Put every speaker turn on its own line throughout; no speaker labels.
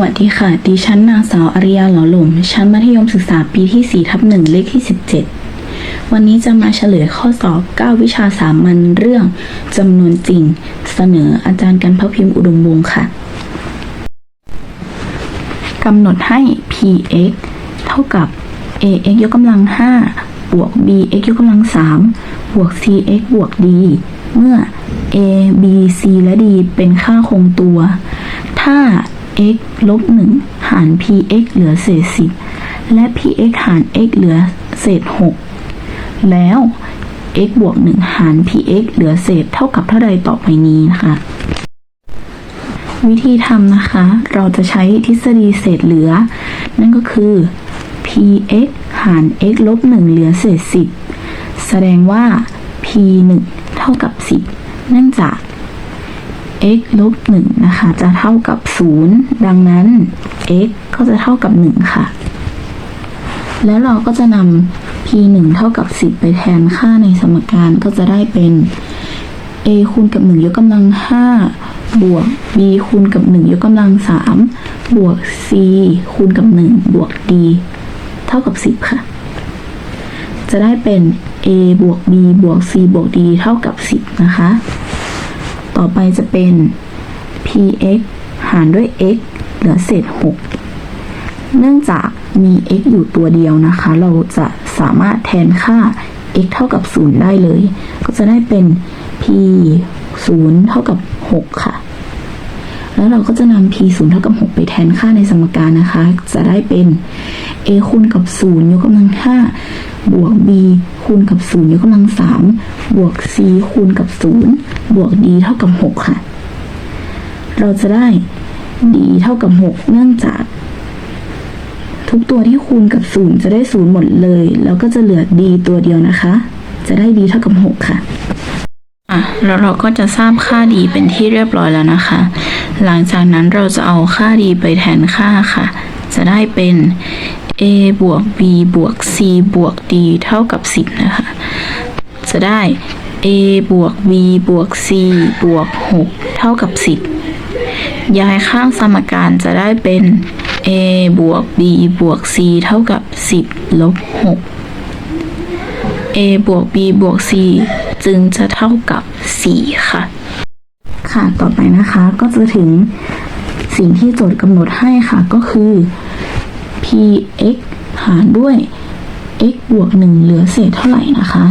วัสดีค่ะ ดิฉันนางสาวอาริยาหล่อหลมชั้นมัธยมศึกษาปีที่4ทับหนึ่งเลขที่ 17 วันนี้จะมาเฉลยข้อสอบ 9 วิชาสามัญเรื่องจำนวนจริง เสนออาจารย์กันพพิมพ์อุดมวงค่ะ กำหนดให้ px เท่ากับ ax ยกกำลัง 5 บวก bx ยกกำลัง 3 บวก cx บวก d เมื่อ a b c และ d เป็นค่าคงตัว ถ้า x ลบ1หาร px เหลือเศษ 10 และ px หาร x เหลือเศษ 6 แล้ว x บวก 1 หาร px เหลือเศษเท่ากับเท่าใดต่อไปนี้นะคะ วิธีทำนะคะ เราจะใช้ทฤษฎีเศษเหลือ นั่นก็คือ px หาร x ลบ1เหลือเศษ 10 แสดงว่า p 1เท่ากับ 10 เนื่องจาก x ลบ1นะคะ จะเท่ากับ 0 ดังนั้น x ก็จะเท่ากับ 1 ค่ะ แล้วเราก็จะนำ p 1เท่ากับ 10 ไปแทนค่าในสมการก็จะได้เป็น a คูณกับ 1 ยกกำลัง 5 บวก b คูณกับ 1 ยกกำลัง 3 บวก c คูณกับ 1 บวก d เท่ากับ 10 ค่ะ จะได้เป็น a บวก b บวก c บวก d เท่ากับ 10 นะคะ ต่อไปจะเป็น px หารด้วย x เหลือเศษ 6 เนื่องจากมี x อยู่ตัวเดียวนะคะ เราจะสามารถแทนค่า x เท่ากับ 0 ได้เลย ก็จะได้เป็น p 0 เท่ากับ 6 ค่ะ แล้วเราก็จะนำ p 0 เท่ากับ 6 ไปแทนค่าในสมการนะคะ จะได้เป็น a คูณกับ 0 ยกกำลัง 5 บวก b คูณกับ 0 ยกกำลัง 3 บวก c คูณกับ 0 บวก d เท่ากับ 6 ค่ะ เราจะได้ d เท่ากับ 6 เนื่องจาก ทุกตัวที่คูณกับ 0 จะได้ 0 หมดเลย แล้วก็จะเหลือ d ตัวเดียวนะคะ จะได้ d เท่ากับ 6 ค่ะอะแล้วเราก็จะทราบค่า d เป็นที่เรียบร้อยแล้วนะคะ หลังจากนั้นเราจะเอาค่า d ไปแทนค่าค่ะ จะได้เป็น a บวก b บวก c บวก d เท่ากับ 10 นะคะ จะได้ a บวก b บวก c บวก 6 เท่ากับ 10 ย้ายข้างสมการจะได้เป็น a บวก b บวก c เท่ากับ 10 ลบ 6 a บวก b บวก c จึงจะเท่ากับ 4 ค่ะ ค่ะ ต่อไปนะคะ ก็จะถึงสิ่งที่โจทย์กำหนดให้ค่ะ ก็คือ px หารด้วย x บวก 1 เหลือเศษเท่าไหร่นะคะ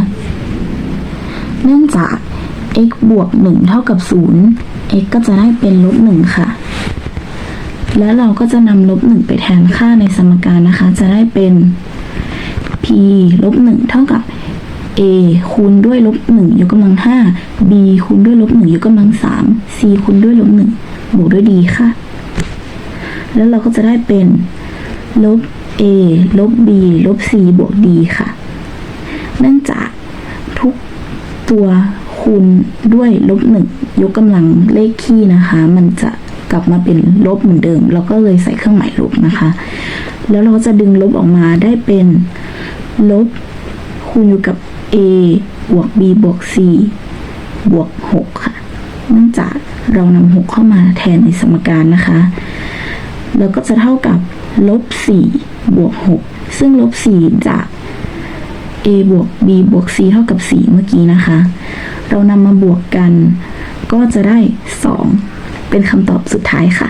เนื่องจาก x บวก 1 เท่ากับ 0 x ก็จะได้เป็นลบ 1 ค่ะ แล้วเราก็จะนำลบ 1 ไปแทนค่าในสมการนะคะ จะได้เป็น p ลบ 1 เท่ากับ a คูณด้วยลบ 1 ยกกำลัง 5 b คูณด้วยลบ 1 ยกกำลัง 3 c คูณด้วยลบ 1 บวกด้วย d ค่ะ แล้วเราก็จะได้เป็น ลบ a ลบ b ลบ c บวก d ค่ะ เนื่องจากทุกตัวคูณด้วยลบ1ยกกำลังเลขคี่นะคะ มันจะกลับมาเป็นลบเหมือนเดิม เราก็เลยใส่เครื่องหมายลบนะคะ แล้วเราก็จะดึงลบออกมาได้เป็นลบคูณอยู่กับ a บวก b บวก c บวก 6 ค่ะ เนื่องจากเรานำ6เข้ามาแทนในสมการนะคะ แล้วก็จะเท่ากับ ลบ4บวก6ซึ่งลบ4จาก a บวก b บวก c เท่ากับ 4 เมื่อกี้นะคะ เรานำมาบวกกัน ก็จะได้ 2 เป็นคำตอบสุดท้ายค่ะ